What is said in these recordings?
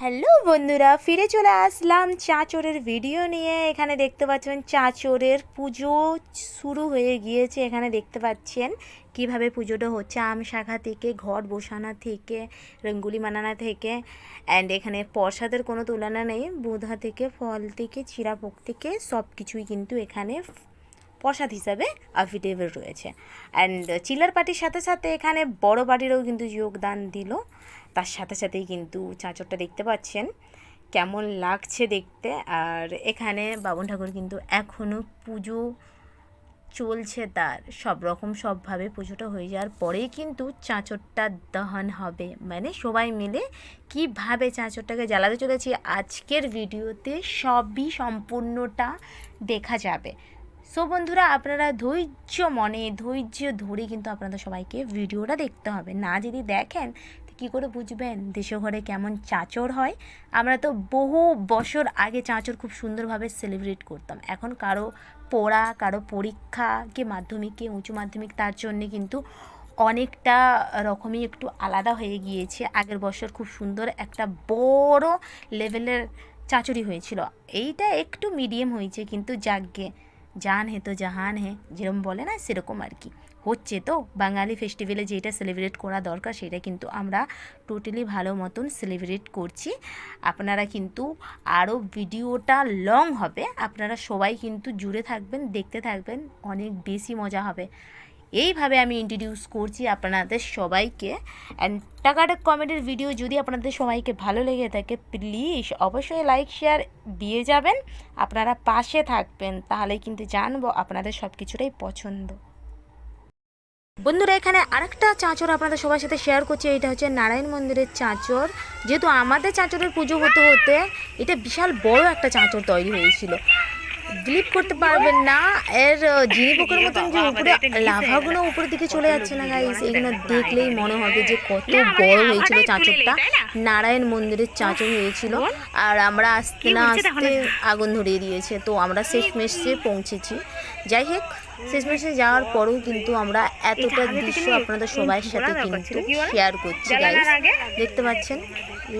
Hello বন্ধুরা, ফিরে চলে আসলাম চাঁচরের ভিডিও নিয়ে। এখানে দেখতে পাচ্ছেন চাঁচরের পুজো শুরু হয়ে গিয়েছে। এখানে দেখতে পাচ্ছেন কীভাবে পুজোটা হচ্ছে। আম শাখা থেকে, ঘর বসানো থেকে, রঙ্গুলি বানানো থেকে অ্যান্ড এখানে প্রসাদের কোনো তুলনা নেই। বুধা থেকে, ফল থেকে চিরাভোগ থেকে সব কিছুই কিন্তু এখানে প্রসাদ হিসাবে অ্যাফিডেভিট রয়েছে। অ্যান্ড চিলার পার্টির সাথে সাথে এখানে বড় পার্টিরও কিন্তু যোগদান দিল। তার সাথে সাথেই কিন্তু চাঁচরটা দেখতে পাচ্ছেন। কেমন লাগছে দেখতে। আর এখানে বাবন ঠাকুর কিন্তু এখনও পুজো চলছে তার। সব রকম, সবভাবে পুজোটা হয়ে যাওয়ার পরেই কিন্তু চাঁচরটা দহন হবে। মানে সবাই মিলে কীভাবে চাঁচরটাকে জ্বালাতে চলেছি, আজকের ভিডিওতে সবই সম্পূর্ণটা দেখা যাবে। সো বন্ধুরা, আপনারা ধৈর্য মনে, ধৈর্য ধরে কিন্তু আপনাদের সবাইকে ভিডিওটা দেখতে হবে। না যদি দেখেন কী করে বুঝবেন দেশে ঘরে কেমন চাঁচর হয়? আমরা তো বহু বছর আগে চাঁচর খুব সুন্দরভাবে সেলিব্রেট করতাম। এখন কারও পড়া, কারও পরীক্ষা কে মাধ্যমিক কে উঁচু মাধ্যমিক তার জন্যে কিন্তু অনেকটা রকমই একটু আলাদা হয়ে গিয়েছে। আগের বছর খুব সুন্দর একটা বড় লেভেলের চাঁচড়ি হয়েছিল। এইটা একটু মিডিয়াম হয়েছে, কিন্তু যাগ্গে জান হে তো জাহান হে যেরকম বলে না সেরকম আর কি হচ্ছে তো বাঙালি ফেস্টিভ্যালে যেটা সেলিব্রেট করা দরকার সেটা কিন্তু আমরা টোটালি ভালো মতন সেলিব্রেট করছি আপনারা কিন্তু আরও ভিডিওটা লং হবে আপনারা সবাই কিন্তু জুড়ে থাকবেন দেখতে থাকবেন অনেক বেশি মজা হবে এইভাবে আমি ইন্ট্রোডিউস করছি আপনাদের সবাইকে। অ্যান্ড টাকাটাক কমেডির ভিডিও যদি আপনাদের সবাইকে ভালো লেগে থাকে প্লিজ অবশ্যই লাইক শেয়ার দিয়ে যাবেন। আপনারা পাশে থাকবেন, তাহলে কিন্তু জানব আপনাদের সব কিছুটাই পছন্দ। বন্ধুরা, এখানে আরেকটা চাঁচর আপনাদের সবার সাথে শেয়ার করছি, এটা হচ্ছে নারায়ণ মন্দিরের চাঁচর যেহেতু আমাদের চাঁচরের পুজো হতে হতে এটা বিশাল বড় একটা চাঁচর তৈরি হয়েছিল। গ্লিপ করতে পারবেন না। এর জিনি পোকের মতন যে উপরে লাভাগুলো উপরের দিকে চলে যাচ্ছে না গাইস এগুলো দেখলেই মনে হবে যে কত বড় হয়েছিল চাঁচরটা। নারায়ণ মন্দিরের চাঁচর হয়েছিল। আর আমরা আসতে না আসতে আগুন ধরিয়ে দিয়েছে। তো আমরা শেষ মেসে পৌঁছেছি। যাই হোক শেষ মেসে যাওয়ার পরেও কিন্তু আমরা এতটা দৃশ্য আপনাদের সবার সাথে কিন্তু শেয়ার করছি গাইস দেখতে পাচ্ছেন?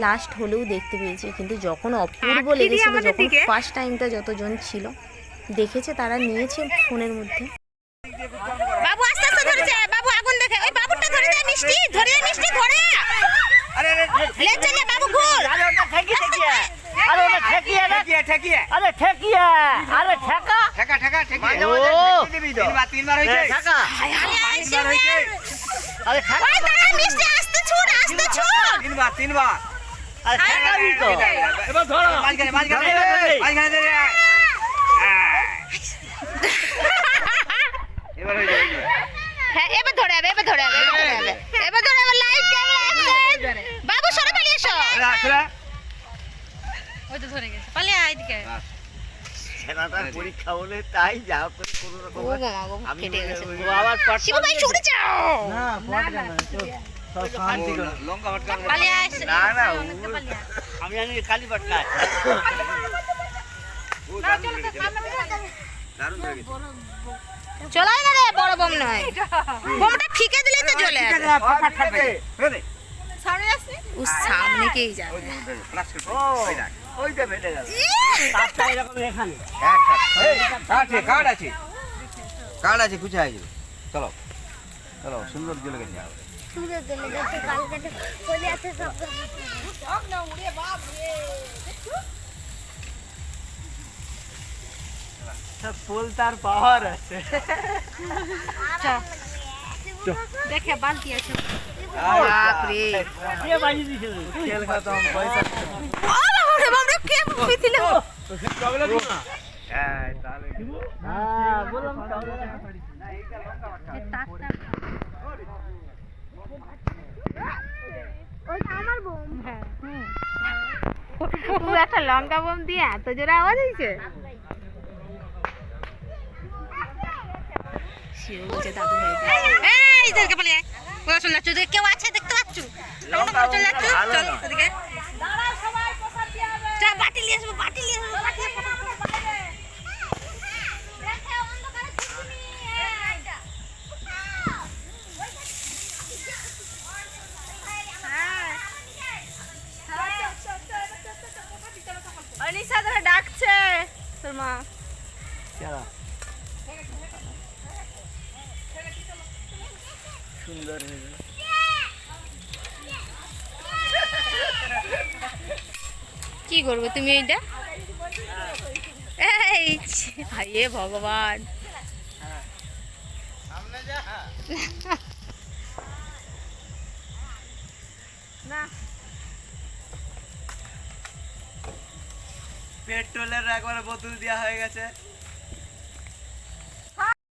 লাস্ট হলেও দেখতে পেয়েছি। কিন্তু যখন অপূর্ব লেগেছিল যখন ফার্স্ট টাইমটা যতজন ছিল দেখেছে তারা নিয়েছে ফোনের মধ্যে। বাবু আস্তে আস্তে ধরেছে বাবু আগুন দেখে। ওই বাবুটা ধরে দে মিষ্টি। ধরে দে মিষ্টি ধরে আরে আরে লে চলে বাবু ঘুর। আরে ওটা ঠেকি ঠেকিয়ে আরে ওটা ঠেকিয়ে না ঠেকিয়ে ঠেকিয়ে। আরে ঠেকিয়ে। আরে ঠেকা। ঠেকা ঠেকা ঠেকিয়ে। মাঝে মাঝে ও দিবি তো। তিনবার তিনবার হয়েছে। ঠেকা। আরে তিনবার আরে ঠেকা। ওই দাঁড়া মিষ্টি আস্তে ছুট আস্তে ছুট তিনবার তিনবার। আরে ঠেকাবি তো। এবার ধরো। মাঝখানে মাঝখানে মাঝখানে দে হ্যাঁ। এবার হয়ে যাবে হ্যাঁ এবার ধরে যাবে এবার ধরে যাবে এবার ধরে যাবে। এবার ধরে যাবে লাইভ ক্যামেরা বাবু সরে পালিয়ে এসো। এরা ওই তো ধরে গেছে। পালিয়ে আয় এদিকে। ছেলেটার পরীক্ষা হলে তাই যা করে কোনো রকম আমি আবার শিবু ভাই সরে যাও। না না আমি জানি হয়ে চলাই না রে বড় বম নয় বোমটা ফিকে দিলেই তো। ও সামনে কেই যাবে ওই যে, তারটা এরকম এখানে আছে কার্ড আছে কার্ড আছে খুঁজে আছে চলো চলো সুন্দর জ্বলে গেছে ফুল তার পাওয়ার আছে। দেখে বালতি আছে কে বাজিয়ে দিছিল তেল খতম পয়সা ওরে বাবা কে পিতিলে হ্যাঁ তাহলে হ্যাঁ বললাম একটা লঙ্কা বোম দিয়ে এত জোরে আওয়াজ হয়েছে? কেউ আছে দেখতে পাচ্ছ? চল সুন্দর হয়েছে কি করব তুমি এইটা? এই ছি- ভগবান। পেট্রোলের একবার বোতল দেওয়া হয়ে গেছে।